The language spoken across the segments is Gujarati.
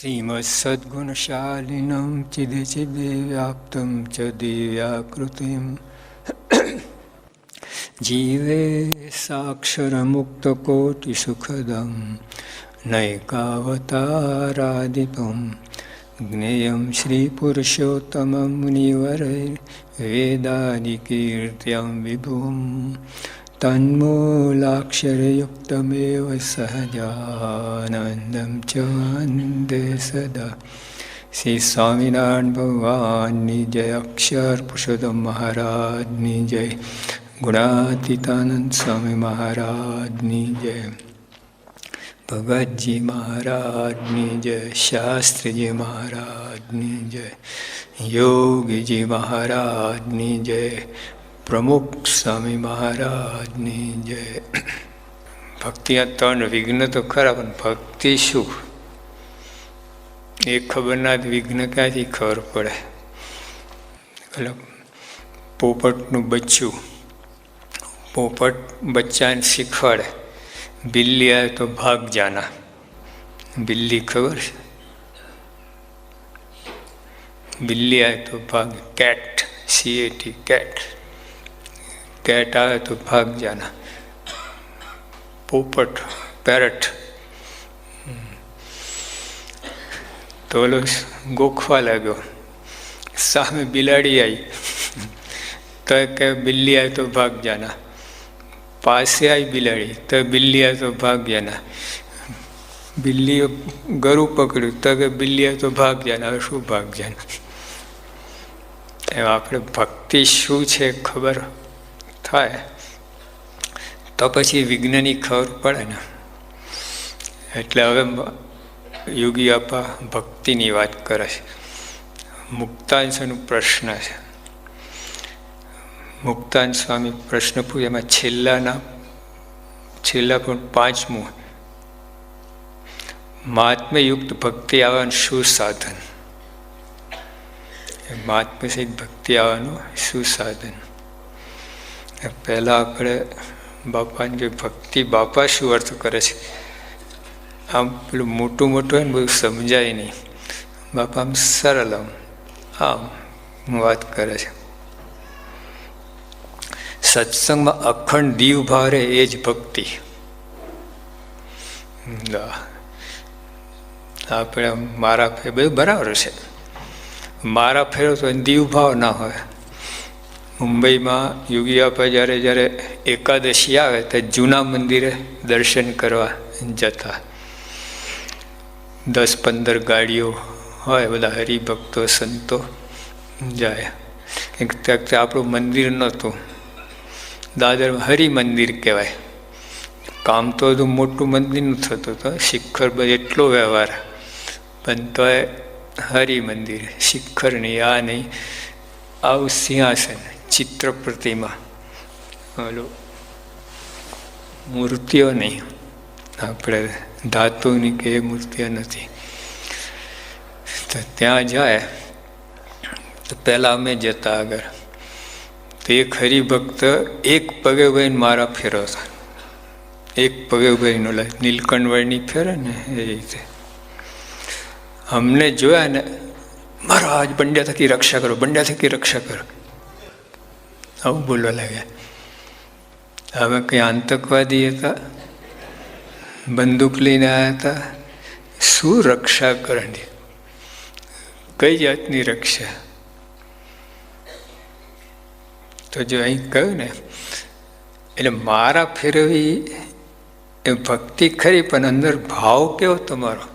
શ્રીમત્સદ્ગુણશાલિનમ ચિદે ચિદે વ્યાપ્તમ ચ દિવ્યાકૃતિમ જીવે સાક્ષરમુક્તકોટિસુખદમ નૈકાવતારાદિપમ જ્ઞેયં શ્રીપુરુષોત્તમં મુનિવરે વેદાદિકીર્ત્યં વિભુમ तन्मूलाक्षरयुक्तमेव सहजानन्दं च वन्दे सदा શ્રી સ્વામિનારાયણ ભગવાનની જય અક્ષર પુરુષોત્તમ મહારાજની જય ગુણાતીતાનંદ સ્વામી મહારાજની જય ભગતજી મહારાજની જય શાસ્ત્રીજી મહારાજની જય યોગીજી મહારાજની જય પ્રમુખ સ્વામી મહારાજની જય ભક્તિના ત્રણ વિઘ્ન તો ખરા, પણ ભક્તિ શું? એ ખબર ના વિઘ્ન ક્યાંથી ખબર પડે? એટલે પોપટનું બચ્ચું, પોપટ બચ્ચાને શીખવાડે. બિલ્લી આવે તો ભાગ જાના. બિલ્લી ખબર છે? બિલ્લી આવે તો ભાગ, કેટ સીએટી કેટ. કેટ આવે તો ભાગ જાના. પોપટ પેરટ તો ઓલો ગોખવા લાગ્યો. સામે બિલાડી આવી તો કે બિલ્લી આવી તો ભાગ જાના. પાસે આવી બિલાડી, તો બિલ્લી આવી તો ભાગ જાના. બિલ્લીએ ગરુ પકડ્યું, તો કે બિલ્લી આવી તો ભાગ જાના. હવે શું ભાગ જાના? એમ આપણે ભક્તિ શું છે ખબર? થાય, તો પછી વિજ્ઞાની ખબર પડે ને. એટલે હવે યોગી આપા ભક્તિની વાત કરે છે. મુક્તાંશનો પ્રશ્ન છે. મુક્તાંશ સ્વામી પ્રશ્ન પૂછે, એમાં છેલ્લાના, છેલ્લા પણ પાંચમું? મહાત્મયુક્ત ભક્તિ આવવાનું શું સાધન? મહાત્મ્ય સહિત ભક્તિ આવવાનું શું સાધન? પહેલાં આપણે બાપાની જે ભક્તિ બાપા શું અર્થ કરે છે? આમ પેલું મોટું મોટું હોય ને બધું સમજાય નહીં. બાપા આમ સરળ આમ આમ વાત કરે છે. સત્સંગમાં અખંડ દીવ ભારે એ જ ભક્તિ. આપણે મારા ફેર, બધું બરાબર છે. મારા ફેરો તો દીવ ભાવ ના હોય. મુંબઈમાં યોગી આપા જ્યારે જ્યારે એકાદશી આવે તો જૂના મંદિરે દર્શન કરવા જતા. દસ પંદર ગાડીઓ હોય, બધા હરિભક્તો, સંતો જાય. ત્યાં આપણું મંદિર નહોતું. દાદર હરિ મંદિર કહેવાય. કામ તો બધું મોટું મંદિર ન થતું તો શિખર બધું એટલો વ્યવહાર. પણ તો એ હરિ મંદિર શિખર નહીં આ નહીં. આવું સિંહાસન. ચિત્ર પ્રતિમા હલો મૂર્તિઓ નહીં આપણે ધાતુની કે મૂર્તિઓ નથી. તો ત્યાં જાય, તો પહેલાં અમે જતા આગળ. તો એક હરિભક્ત એક પગે ભાઈને મારા ફેરવતા એક પગે ભાઈનો નીલકંઠવળની ફેરે ને એ રીતે. અમને જોયા ને, મહારાજ બંડ્યા થકી રક્ષા કરો બંડ્યા થકી રક્ષા કરો. આવું બોલવા લાગ્યા હવે કંઈ આતંકવાદી હતા બંદૂક લઈને આવ્યા હતા શું રક્ષા કરવાની કઈ જાતની રક્ષા તો જો અહીં કહ્યું ને એટલે મારા ફેરવી એ ભક્તિ ખરી પણ અંદર ભાવ કેવો તમારો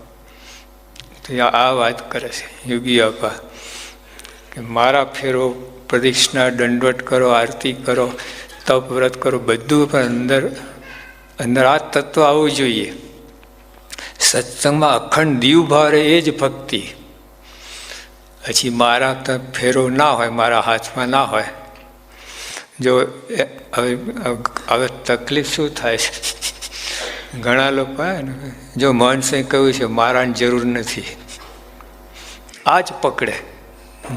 તો આ વાત કરે છે યોગી આપા કે મારા ફેરો પ્રદક્ષિણા દંડવટ કરો, આરતી કરો, તપ વ્રત કરો, બધું પણ અંદર અંદર આ તત્વ આવવું જોઈએ. સત્સંગમાં અખંડ દીવ ભારે એ જ ભક્તિ. પછી મારા ફેરો ના હોય, મારા હાથમાં ના હોય. જો હવે હવે તકલીફ શું થાય? છે ઘણા લોકો જો મહનસિંહ કહ્યું છે, મારાની જરૂર નથી. આ જ પકડે.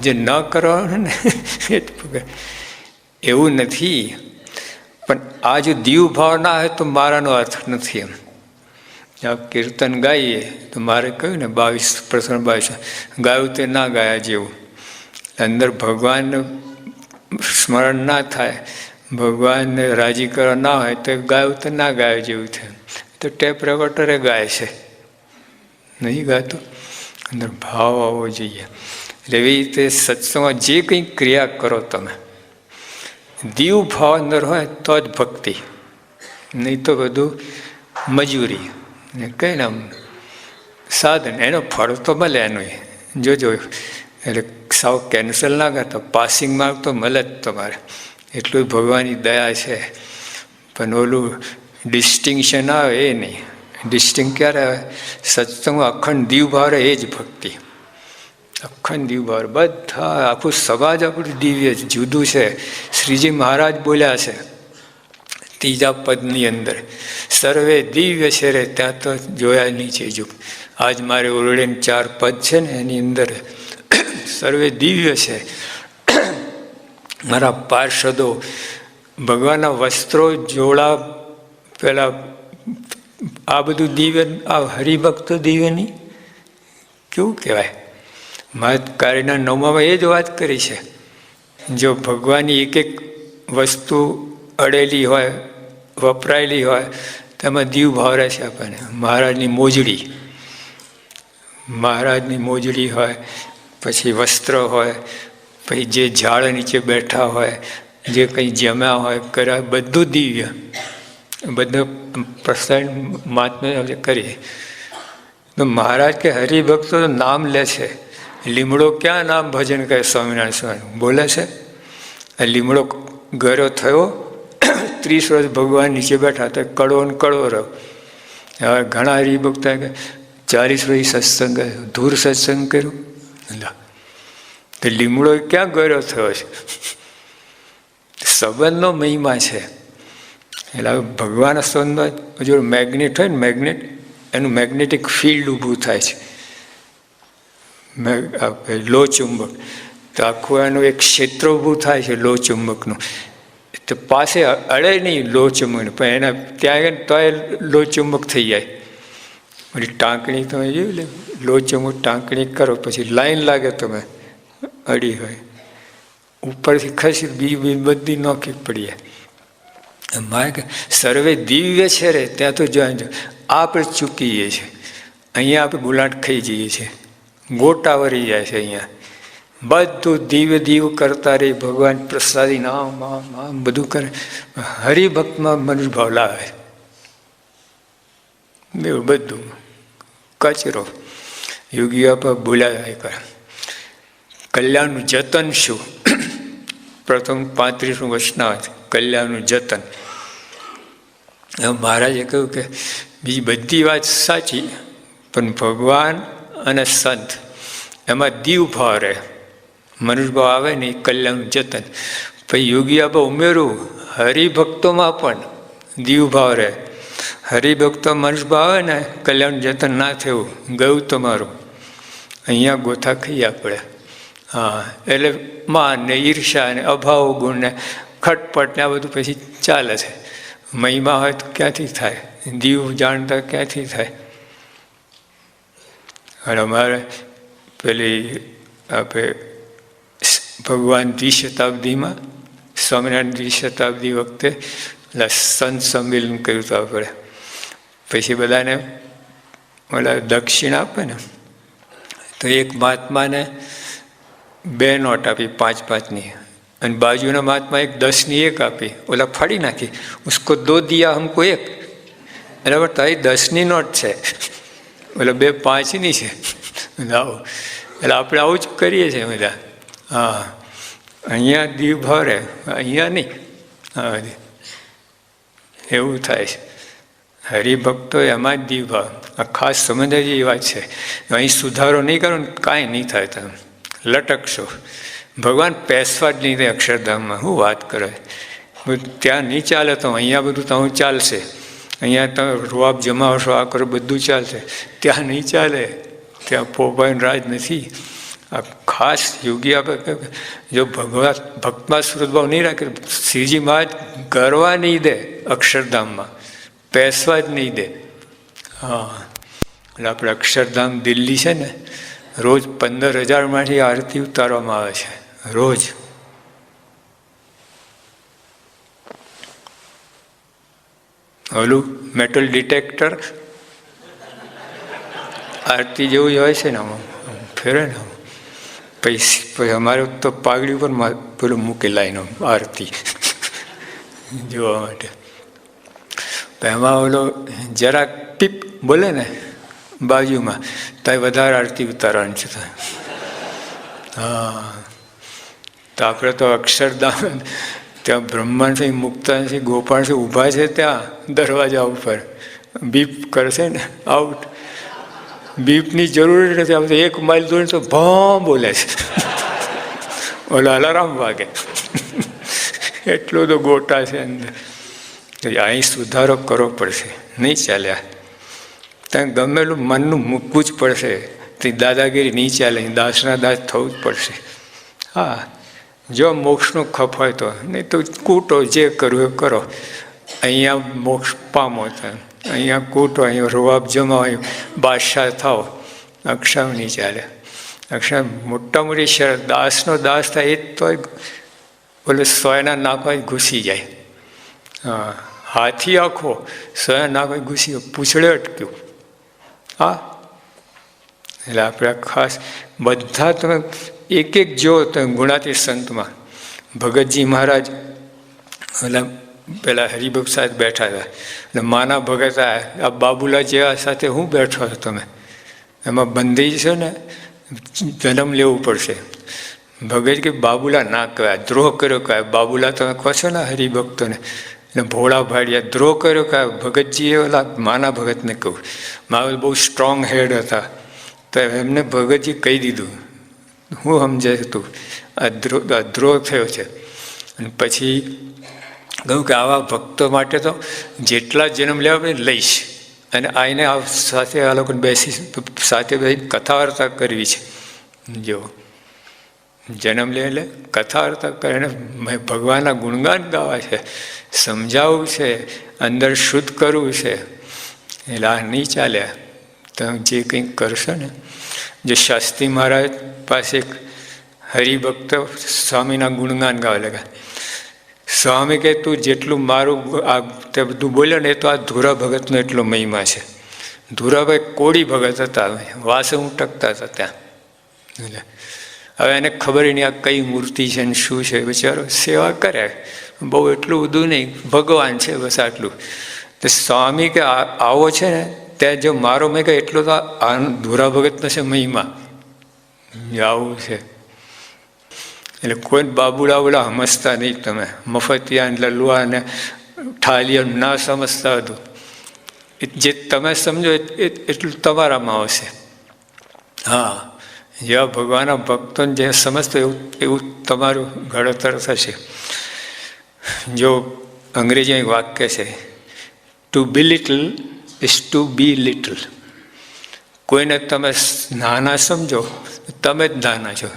જે ન કરવાનું ને એવું નથી. પણ આ જો દીવ ભાવ ના હોય તો મારાનો અર્થ નથી એમ. કીર્તન ગાઈએ તો મારે કહ્યું ને, બાવીસ પ્રસંગ બાવીસ, ગાયું તે ના ગાયા જેવું. અંદર ભગવાનનું સ્મરણ ના થાય ભગવાનને રાજી કરવા ના હોય તો ગાયું તો ના ગાય જેવું થાય. તો ટેપ રેકોર્ડરે ગાય છે. નહીં ગાતું? અંદર ભાવ આવવો જોઈએ. એવી રીતે સત્સંગમાં જે કંઈ ક્રિયા કરો તમે દીવ ભાવ અંદર હોય તો જ ભક્તિ નહીં તો બધું મજૂરી ને કઈ નામ સાધન એનો ફળ તો મળે એનું જોજો એટલે સાવ કેન્સલ ના કરતા પાસિંગ માર્ક તો મળે જ તમારે એટલું ભગવાનની દયા છે પણ ઓલું ડિસ્ટિંક્શન આવે એ નહીં ડિસ્ટિંગ ક્યારે આવે સત્સંગમાં અખંડ દીવ ભાવ એ જ ભક્તિ અખંડ દીવભર, બધા આખું સમાજ આપણું દિવ્ય જુદું છે. શ્રીજી મહારાજ બોલ્યા છે, ત્રીજા પદની અંદર, સર્વે દિવ્ય છે રે, ત્યાં તો જોયા નહીં છે જુગ આજ મારે ઓરડેન ચાર પદ છે ને, એની અંદર, સર્વે દિવ્ય છે. મારા પાર્ષદો, ભગવાનના વસ્ત્રો જોડા પેલા આ બધું દિવ્ય, આ હરિભક્તો દિવ્યની, કેવું કહેવાય? મારા કાર્યના નવમામાં એ જ વાત કરી છે. જો ભગવાનની એક એક વસ્તુ અડેલી હોય, વપરાયેલી હોય તેમાં દીવ ભાવરે છે આપણને. મહારાજની મોજડી. મહારાજની મોજડી હોય, પછી વસ્ત્ર હોય, પછી જે ઝાડ નીચે બેઠા હોય, જે કંઈ જમ્યા હોય, કર્યા, બધું દિવ્ય. બધું પ્રસન્ન મહાત્મા કરીએ. તો મહારાજ કે હરિભક્તો નામ લે છે. લીમડો ક્યાં નામ ભજન કરે સ્વામિનારાયણ સ્વામી? બોલે છે? લીમડો ગયો થયો, ત્રીસ વર્ષ ભગવાન નીચે બેઠા તો કડો ને કડો રહ્યો. હવે ઘણા હરિભક્તા કે ચાલીસ વર્ષ સત્સંગ ધૂર સત્સંગ કર્યું. તો લીમડો ક્યાં ગયો થયો છે? સંબંધનો મહિમા છે. એટલે ભગવાન સંબંધ જો મેગ્નેટ હોય ને મેગ્નેટ એનું મેગ્નેટિક ફિલ્ડ ઊભું થાય છે. લો ચુંબક તો આખું એનું એક ક્ષેત્ર ઊભું થાય છે લો ચુંબકનું તો પાસે અડે નહીં લો ચુંબક પણ એના ત્યાં તો એ લો ચુંબક થઈ જાય. પછી ટાંકણી તમે જોયું લે લો ચુંબક ટાંકણી કરો, પછી લાઈન લાગે તમે અડી હોય. ઉપરથી ખસી બી બી બધી નોખી પડી જાય મારે સર્વે દિવ્ય છે રે, ત્યાં તો જોઈ આપણે ચૂકીએ છીએ. અહીંયા આપણે ગુલાટ ખાઈ જઈએ છીએ. ગોટા વરી જાય છે અહીંયા. બધું દીવ દીવ કરતા રહી ભગવાન પ્રસાદી, નામ આમ આમ બધું કરે. હરિભક્તમાં મનુભાવ લાવે. એવું બધું. કચરો. યોગીઓ પર બોલાય કરે. કલ્યાણનું જતન શું? પ્રથમ પાંત્રીસનું વર્ષના કલ્યાણનું જતન. મહારાજે કહ્યું કે, બીજી બધી વાત સાચી, પણ ભગવાન અને સંત. એમાં દીવ ભાવ રહે મનુષ્યભાવ આવે ને, કલ્યાણ, જતન. પછી યોગી આપા ઉમેરું હરિભક્તોમાં પણ દીવ ભાવ રહે હરિભક્તો મનુષ્યભાવ આવે ને, કલ્યાણ, જતન ના થયું, ગયું તમારું. અહીંયા ગોથા ખાઈ આપણે. હા, એટલે માન ને ઈર્ષા ને અભાવ ગુણ ને ખટપટ ને આ બધું પછી ચાલે છે. મહિમા હોય તો ક્યાંથી થાય? દીવ જાણતા ક્યાંથી થાય? અને અમારે પેલી આપણે ભગવાન દ્વિશતાબ્દીમાં સ્વામિનારાયણ દ્વિશતાબ્દી વખતે સંત સંમેલન કર્યું હતું આપણે. પછી બધાને ઓલા દક્ષિણ આપે ને, તો એક મહાત્માને બે નોટ આપી, પાંચ પાંચની. અને બાજુના મહાત્મા એક દસની એક આપી, ઓલા ફાડી નાખી. ઉસકો દો દિયા હમકો એક. એટલે તારી દસની નોટ છે. એટલે બે પાંચની છે. આવો એટલે આપણે આવું જ કરીએ છીએ બધા હા. અહીંયા દીવ ભરે અહીંયા નહીં. હા એવું થાય છે. હરિભક્તો એમાં જ દીવ ભાવ આ ખાસ સમજવા જેવી વાત છે. અહીં સુધારો નહીં કરો ને કાંઈ નહીં થાય તમે. લટકશો. ભગવાન પેસવા જ નહીં અક્ષરધામમાં. હું વાત કરે ત્યાં નહીં ચાલે તો અહીંયા બધું તો ચાલશે. અહીંયા તમે રૂઆબ જમાવશો આ કરો, બધું ચાલશે. ત્યાં નહીં ચાલે. ત્યાં પોપાઈન રાજ નથી. આ ખાસ યોગી આપણે જો ભગવાન, ભક્તમાં સુરતભાવ નહીં રાખે, શ્રીજી મહારાજ ગરવા નહીં દે અક્ષરધામમાં. પેસવા જ નહીં દે. હા. એટલે આપણે અક્ષરધામ દિલ્હી છે ને, રોજ પંદર હજારમાંથી આરતી ઉતારવામાં આવે છે. રોજ. ઓલું મેટલ ડિટેક્ટર આરતી જેવું જ હોય છે ને આમાં. ફેરે ને પછી પછી અમારે તો પાઘડી ઉપર પેલું મૂકેલા એનો આરતી. જોવા માટે. એમાં ઓલો જરાક પીપ બોલે ને બાજુમાં, તો વધારે આરતી ઉતારવાની છે હા. તો આપણે તો અક્ષરધામ ત્યાં બ્રહ્માંડથી મુક્તાથી છે ઊભા છે ત્યાં દરવાજા ઉપર. બીપ કરશે ને આઉટ બીપની જરૂર નથી આવતી. એક માઇલ દૂર તો ભમ બોલે છે. ઓલા અલારામ વાગે. એટલો તો ગોટા છે અંદર. અહીં સુધારો કરવો પડશે. નહીં ચાલ્યા. ત્યાં ગમેલું મનનું મૂકવું જ પડશે. તે દાદાગીરી નહીં ચાલે. દાસના દાસ થવું જ પડશે. હા જો મોક્ષનો ખપ હોય તો, નહીં તો કૂટો જે કરવું એ કરો. અહીંયા મોક્ષ પામો તમે અહીંયા કૂટો, અહીંયા રૂવાબ જમાવો બાદશાહ થાવ અક્ષર નહીં ચાલે. અક્ષર મોટા મોટી શરત, દાસનો દાસ થાય એ જ તો બોલે સોયના નાખવા ઘૂસી જાય. હા, હાથી આખો સોયા નાખવા ઘૂસી પૂછડે અટક્યું. હા? એટલે આપણે ખાસ, બધા તમે એક એક જો ગુણાતી સંતમાં. ભગતજી મહારાજ, એટલે પેલા હરિભક્ત સાહેબ બેઠા હતા. એટલે માના ભગત આ બાબુલા જેવા સાથે હું બેઠો છો તમે? એમાં બંધી છે ને, જન્મ લેવું પડશે. ભગત કે બાબુલા ના કહેવાય દ્રોહ કર્યો કહેવાય. બાબુલા તમે કહો છો ને હરિભક્તોને. એટલે ભોળા ભાડિયા દ્રોહ કર્યો કહેવાય. ભગતજીએ ઓલા માના ભગતને કહું મારે બહુ સ્ટ્રોંગ હેડ હતા. તો એમને ભગતજી કહી દીધું. હું સમજાય તું. અધ્રો અધ્રો થયો છે. અને પછી કહ્યું કે આવા ભક્તો માટે તો જેટલા જન્મ લેવા પડે લઈશ. અને આઈને આ સાથે આ લોકોને બેસી સાથે બેસી કથા વાર્તા કરવી છે. જો જન્મ લે એટલે કથા કરીને ભગવાનના ગુણગાન ગાવા છે સમજાવવું છે, અંદર શુદ્ધ કરવું છે. એટલે આ નહીં ચાલ્યા. તમે જે કંઈક કરશો ને, જે શાસ્ત્રી મહારાજ પાસે એક હરિભક્ત સ્વામીના ગુણગાન ગાવા લાગ્યા. સ્વામી કે તું જેટલું મારું આ તે બધું બોલ્યો ને એ તો આ ધુરા ભગતનો એટલો મહિમા છે. ધુરાભાઈ કોળી ભગત હતા, વાસે ટકતા હતા ત્યાં. હવે એને ખબર નહીં આ કઈ મૂર્તિ છે ને શું છે. બિચારો સેવા કરે. બહુ એટલું બધું નહીં, ભગવાન છે બસ આટલું. તો સ્વામી કે આવો છે ને, ત્યાં જો મારો મેં કહે એટલો તો આ ધુરા ભગતનો છે મહિમા. આવું છે. એટલે કોઈ બાબુડા બોલા સમજતા નહીં તમે. મફતિયા લલુઆ ને ઠાલિયા ના સમજતા હતું જે તમે સમજો એટલું તમારામાં આવશે. હા, જેવા ભગવાનના ભક્તોને જે સમજતો એવું એવું તમારું ઘડતર થશે. જો અંગ્રેજી વાક્ય છે to be little is to be little કોઈને તમે નાના સમજો, તમે જ નાના છો.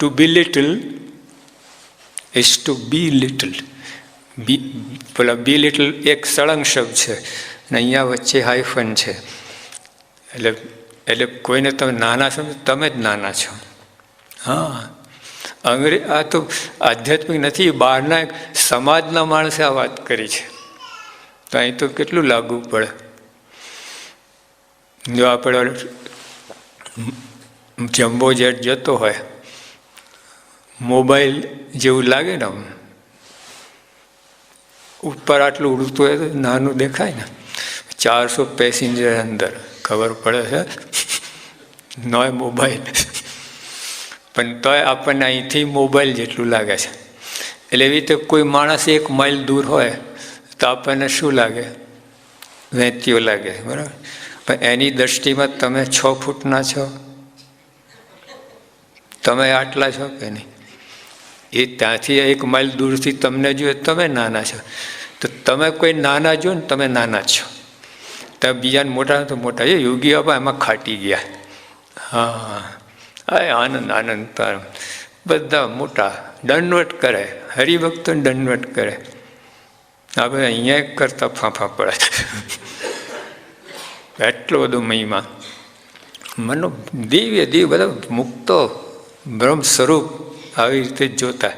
To be little is to be little be પેલા બી લિટલ એક સળંગ શબ્દ છે અને અહીંયા વચ્ચે હાઈફન છે. એટલે એટલે કોઈને તમે નાના સમજો, તમે જ નાના છો. હા. અંગ્રેજ આ તો આધ્યાત્મિક નથી, બહારના સમાજના માણસે આ વાત કરી છે. તો અહીં તો કેટલું લાગુ પડે? જો આપણે જમ્બો જેટ જતો હોય, મોબાઈલ જેવું લાગે ને ઉપર આટલું ઉડતું હોય તો નાનું દેખાય ને. ચારસો પેસેન્જર અંદર, ખબર પડે છે? નોય મોબાઈલ. પણ તોય આપણને અહીંથી મોબાઈલ જેટલું લાગે છે. એટલે એવી રીતે કોઈ માણસ એક માઇલ દૂર હોય, તો આપણને શું લાગે? વેતીઓ લાગે, બરાબર? પણ એની દ્રષ્ટિમાં તમે છ ફૂટના છો? તમે આટલા છો કે નહીં? એ ત્યાંથી એક માઇલ દૂરથી તમને જોઈએ તમે નાના છો. તો તમે કોઈ નાના જો ને તમે નાના છો. તમે બીજાને મોટા તો મોટા. છે યોગી બાબા એમાં ખાટી ગયા. હા. હા આનંદ આનંદ બધા મોટા. દંડવટ કરે. હરિભક્તો દંડવટ કરે. આપણે અહીંયા કરતા ફાંફા પડે એટલો બધો મહિમા. મનો દિવ્ય દિવ્ય બધા મુક્તો બ્રહ્મ સ્વરૂપ આવી રીતે જોતા.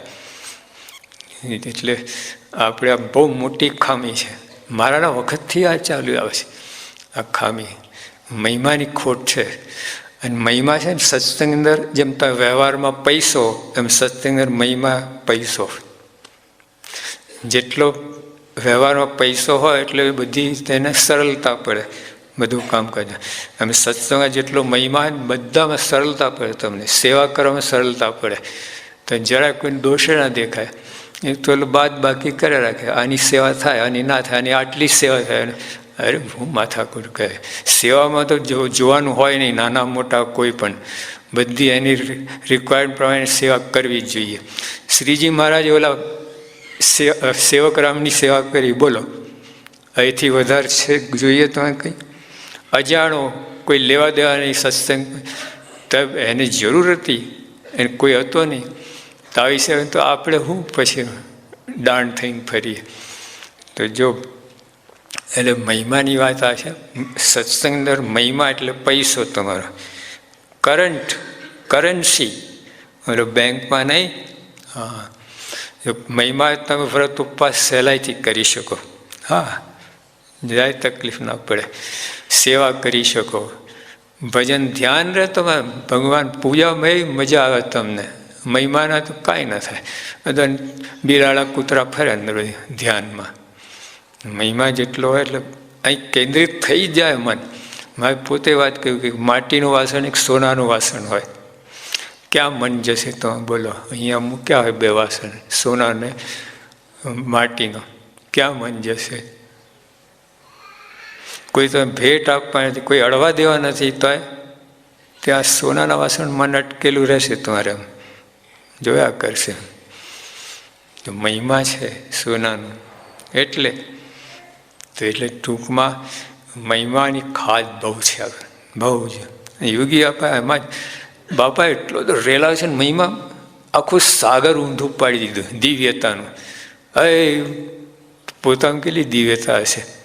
એટલે આપણે આ બહુ મોટી ખામી છે. મારાના વખતથી આ ચાલ્યું આવે છે આ ખામી મહિમાની ખોટ છે. અને મહિમા છે ને સત્સંગ અંદર જેમ તમે વ્યવહારમાં પૈસો, એમ સત્સંગ અંદર મહિમા પૈસો. જેટલો વ્યવહારમાં પૈસો હોય, એટલે બધી તેને સરળતા પડે. બધું કામ કરે અમે સત્સંગ જેટલો મહિમા બધામાં સરળતા પડે તમને. સેવા કરવામાં સરળતા પડે. તો જરા કોઈ દોષે ના દેખાય. એ તો બાદ બાકી કરે રાખે. આની સેવા થાય, આની ના થાય, આની આટલી સેવા થાય. અરે, હું માથાકૂટ કહે સેવામાં તો જોવાનું હોય નહીં, નાના મોટા કોઈ પણ. બધી એની રિક્વાયર્ડ પ્રમાણે સેવા કરવી જ જોઈએ. શ્રીજી મહારાજ ઓલા સેવક રામની સેવા કરી. બોલો. અહીંથી વધારે છે જોઈએ તમે કંઈ? અજાણો કોઈ લેવા દેવાની સત્સંગ તબ એને જરૂર હતી, એને કોઈ હતો નહીં. તો આવી સેવા તો આપણે શું પછી દાણ થઈને ફરીએ. તો જો, એટલે મહિમાની વાત આ છે. સત્સંગ અંદર મહિમા એટલે પૈસો તમારો. Current, currency. એટલે બેંકમાં નહીં. હા. મહિમા તમે ફરત ઉપવાસ સહેલાઈથી કરી શકો. હા. જરાય તકલીફ ના પડે. સેવા કરી શકો. ભજન ધ્યાન રહે તો ભગવાન પૂજામાં મજા આવે તમને. મહિમાના તો કાંઈ ના થાય. બધા બિરાળા કૂતરા ફરે અંદર ધ્યાનમાં. મહિમા જેટલો હોય એટલે અહીં કેન્દ્રિત થઈ જાય મન. મારે પોતે વાત કહ્યું કે માટીનું વાસણ એક સોનાનું વાસણ હોય. ક્યાં મન જશે તો બોલો, અહીંયા મૂક્યા હોય બે વાસણ, સોનાને, માટીનો. ક્યાં મન જશે? કોઈ તમે ભેટ આપવા નથી, કોઈ અડવા દેવા નથી, તોય ત્યાં સોનાના વાસણ મન અટકેલું રહેશે તમારે જોયા કરશે. તો મહિમા છે સોનાનું. એટલે, તો એટલે ટૂંકમાં મહિમાની ખાદ બહુ છે આગળ બહુ જ. યોગી આપા એમાં જ, બાપા એટલો તો રેલા છે ને મહિમા, આખું સાગર ઊંધું પાડી દીધું, દિવ્યતાનું. અ પોતાનું કેટલી દિવ્યતા હશે?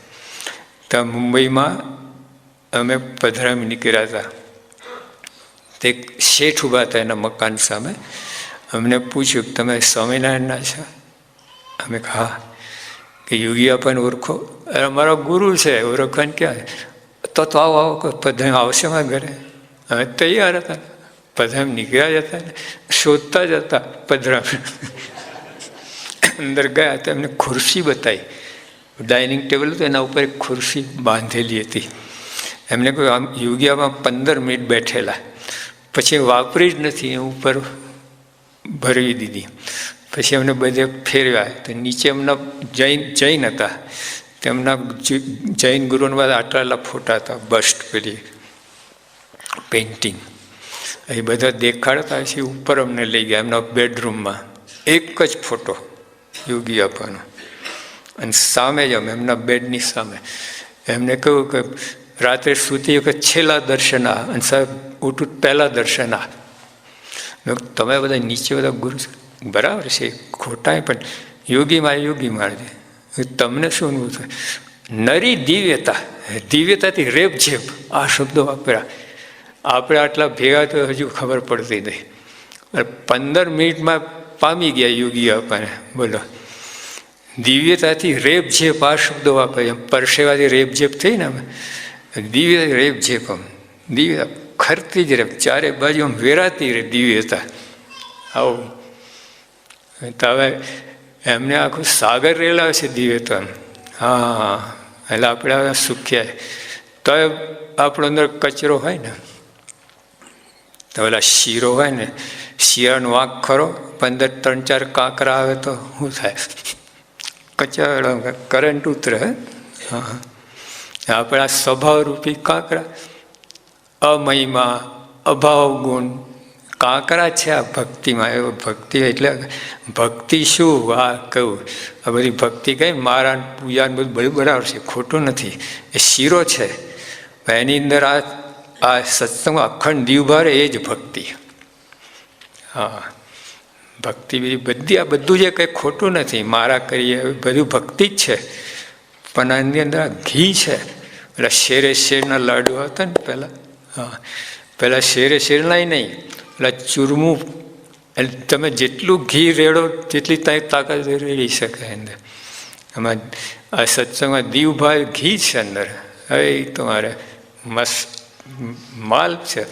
ત્યાં મુંબઈમાં અમે પધરામી નીકળ્યા હતા. તે શેઠ ઊભા હતા એના મકાન સામે. અમને પૂછ્યું કે તમે સ્વામિનારાયણના છો? અમે હા. કે યોગી આપણને ઓળખો. અરે અમારો ગુરુ છે, ઓળખવાને ક્યાં? તો તો આવો આવો પધરામ આવશે મારા ઘરે. અમે તૈયાર હતા. પધરામ નીકળ્યા જતા ને, શોધતા જ હતા પધરામ. અંદર ગયા, તો એમને ખુરશી બતાવી. ડાઇનિંગ ટેબલ હતું એના ઉપર એક ખુરશી બાંધેલી હતી. એમને કોઈ આમ યોગિયામાં પંદર મિનિટ બેઠેલા. પછી વાપરી જ નથી, એ ઉપર ભરવી દીધી. પછી એમને બધે ફેરવ્યા. તો નીચે એમના જૈન જૈન હતા. તેમના જૈન ગુરુના બધા આટલા ફોટા હતા, બસ્ટ પેલી પેઇન્ટિંગ. એ બધા દેખાડતા પછી ઉપર અમને લઈ ગયા, એમના બેડરૂમમાં. એક જ ફોટો યોગી આપવાનો. અને સામે જ એમના બેડની સામે. એમને કહ્યું કે રાત્રે સૂતી વખત છેલ્લા દર્શન આ. અને સાહેબ, ઉઠું પહેલાં દર્શન આ. તમે બધા નીચે બધા ગુરુ બરાબર છે ખોટા પણ યોગી મારે યોગી મારે તમને શું અનુભવ થાય? નરી દિવ્યતા. દિવ્યતાથી રેપ જેપ આ શબ્દો વાપર્યા. આપણે આટલા ભેગા તો હજુ ખબર પડતી નહીં. પંદર મિનિટમાં પામી ગયા યોગી આપણને. બોલો. દિવ્યતાથી રેપ ઝેપ આ શબ્દો વાપરે પરસેવાથી રેપ જેપ થઈ ને દિવ્ય રેપ ઝેપ આમ. દિવ્ય ખરતી જ રેપ. ચારે બાજુ આમ વેરાતી રે દિવ્યતા. આવું. તો હવે એમને આખું સાગર રહેલા છે દિવ્યતા હા, એટલે આપણે સુખ્યા. તો આપણો અંદર કચરો હોય ને. તો ઓલા શીરો હોય ને, શિયાળનો વાંક ખરો, પંદર ત્રણ ચાર કાંકરા આવે તો શું થાય? કચરો કરંટ ઉતરે. હા આપણા સ્વભાવરૂપી કાંકરા. અમહિમા અભાવ ગુણ કાંકરા છે આ ભક્તિમાં, એવો ભક્તિ એટલે ભક્તિ શું? આ કહું આ બધી ભક્તિ કઈ? મારા પૂજા બધું બધું બરાબર છે ખોટું નથી. એ શીરો છે. એની અંદર આ આ સત્સંગમાં અખંડ દીવભારે એ જ ભક્તિ. હા. ભક્તિ બીજી બધી, આ બધું જે કંઈ ખોટું નથી, મારા કરીએ બધું ભક્તિ જ છે. પણ આની અંદર ઘી છે. પેલા શેરે શેરના લાડુ હતા ને પહેલાં. હા. પહેલાં શેરે શેરનાય નહીં. પેલા ચૂરમું, એટલે તમે જેટલું ઘી રેડો, તેટલી તાઈ તાકાત રેડી શકે અંદર. આમાં આ સત્સંગમાં દીવભાઈ ઘી છે અંદર. હવે તમારે મસ્ત, માલ છે.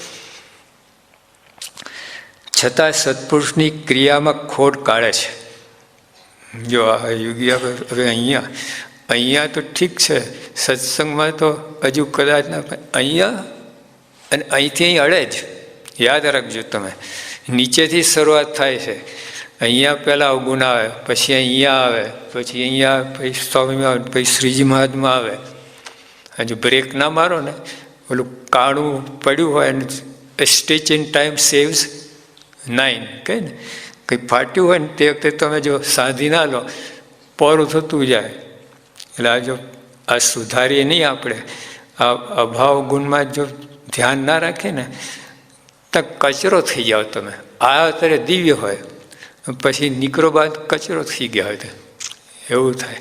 છતાં સત્પુરુષની ક્રિયામાં ખોટ કાઢે છે. જો આ યુગિયા હવે અહીંયા અહીંયા તો ઠીક છે. સત્સંગમાં તો હજુ કદાચ ના અહીંયા અને અહીંથી અહીં અડે જ. યાદ રાખજો તમે. નીચેથી શરૂઆત થાય છે. અહીંયા પહેલાં અવગુણ આવે, પછી અહીંયા આવે, પછી અહીંયા પછી સ્વામીમાં આવે, પછી શ્રીજી મહાત્મા આવે. હજુ બ્રેક ના મારો ને. ઓલું કાણું પડ્યું હોય ને stitch in time saves nine કહે ને? કંઈ ફાટ્યું હોય ને તે વખતે તમે જો સાધી ના લો, પોરું થતું જાય. એટલે આ જો, આ સુધારીએ નહીં આપણે. આ અભાવ ગુણમાં જો ધ્યાન ના રાખીએ ને, તો કચરો થઈ જાઓ તમે. આ અત્યારે દિવ્ય હોય. પછી નીકળો બાદ કચરો થઈ ગયા હોય એવું થાય.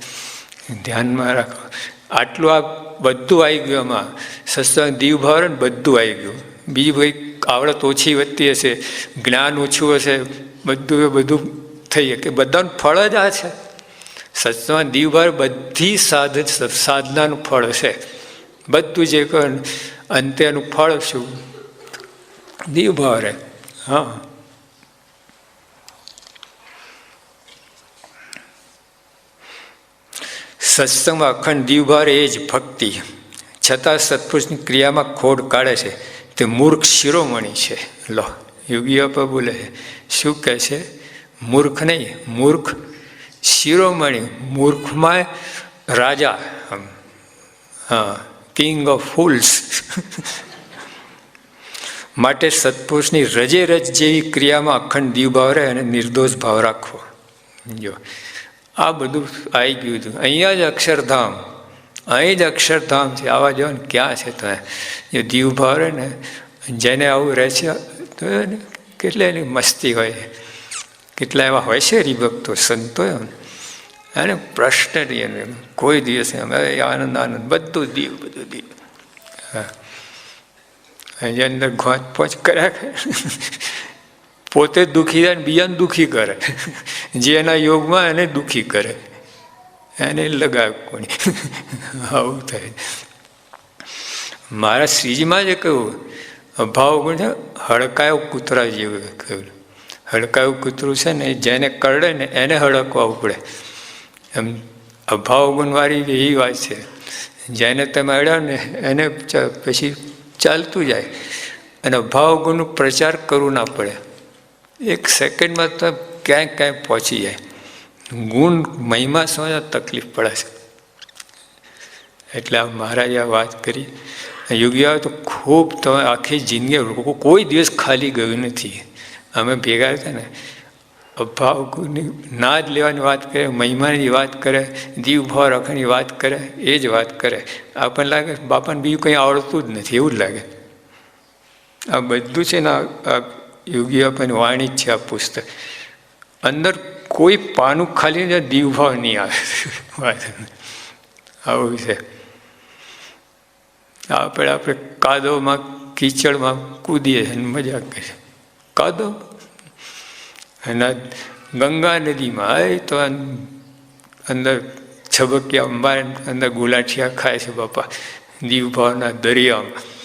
ધ્યાનમાં રાખો. આટલું આ બધું આવી ગયું એમાં સત્સંગ દીવ ભાવ ને બધું આવી ગયું. બીજું કોઈ આવડત ઓછી વધતી હશે, જ્ઞાન ઓછું હશે, બધું એ બધું થઈ શકે. બધાનું ફળ જ આ છે. સત્સંગ દીવભાર બધી સાધ, સાધનાનું ફળ છે બધું જે કહે અંત્યનું ફળ શું? દીવભાવ રે હા. સત્સંગમાં અખંડ દીવભાર એ જ ભક્તિ. છતાં સત્પુરુષની ક્રિયામાં ખોડ કાઢે છે. તે મૂર્ખ શિરોમણી છે. લો, યોગી બાપા બોલે શું કહે છે? મૂર્ખ નહીં, મૂર્ખ શિરોમણી, મૂર્ખમાં રાજા હા કિંગ ઓફ ફૂલ્સ માટે સત્પુરુષની રજે રજ જેવી ક્રિયામાં અખંડ દીવ ભાવ રહે અને નિર્દોષ ભાવ રાખવો. જો, આ બધું આવી ગયું હતું. અહીંયા જ અક્ષરધામ અહીં જ અક્ષરધામ છે આવા જો ને, ક્યાં છે તો જો દીવ ભાવે ને, જેને આવું રહે છે, તો કેટલા એની મસ્તી હોય. કેટલા એવા હોય છે હરિભક્તો, સંતો અને પ્રશ્ન નહીં એમ કોઈ દિવસ અમે આનંદ આનંદ, બધું દીવ બધું દીવ. હા. એની અંદર ઘોંચ પોચ કર્યા કરે. પોતે દુઃખી થાય બીજાને દુઃખી કરે. જે એના યોગમાં એને દુઃખી કરે. એને લગાવ કોણી આવું થાય. મારા શ્રીજીમાં જે કહ્યું અભાવ ગુણ છે, હડકાયો કૂતરા જેવું કહ્યું હડકાયું કૂતરું છે ને, જેને કરડે ને, એને હડકવા પડે. એમ અભાવ ગુણવાળી એવી વાત છે. જેને તમે અડ્યા ને, એને પછી ચાલતું જાય. અને અભાવ ગુણનો પ્રચાર કરવું ના પડે. એક સેકન્ડમાં તો ક્યાંય ક્યાંય પહોંચી જાય. ગુણ મહિમા સમજવા તકલીફ પડે છે. એટલે મહારાજે આ વાત કરી. યોગીઓ તો ખૂબ તમે આખી જિંદગી કોઈ દિવસ ખાલી ગયું નથી. અમે ભેગા હતા ને. અભાવ ના જ લેવાની વાત કરે, મહિમાની વાત કરે, દીવ ભાવ રાખવાની વાત કરે, એ જ વાત કરે. આપણને લાગે બાપાને બીજું કંઈ આવડતું જ નથી, એવું જ લાગે. આ બધું છે ને આ યોગી આપણને વાણી જ છે આ પુસ્તક. અંદર કોઈ પાનું ખાલી દીવભાવ નહીં આવે. આવું છે આપણે આપણે કાદવમાં, કીચડમાં કૂદીએ અને મજા કરીએ. કાદવ? અને ગંગા નદીમાં એ તો અંદર છબકિયા અંબાર અંદર ગુલાઠિયા ખાય છે બાપા. દીવભાવના દરિયામાં.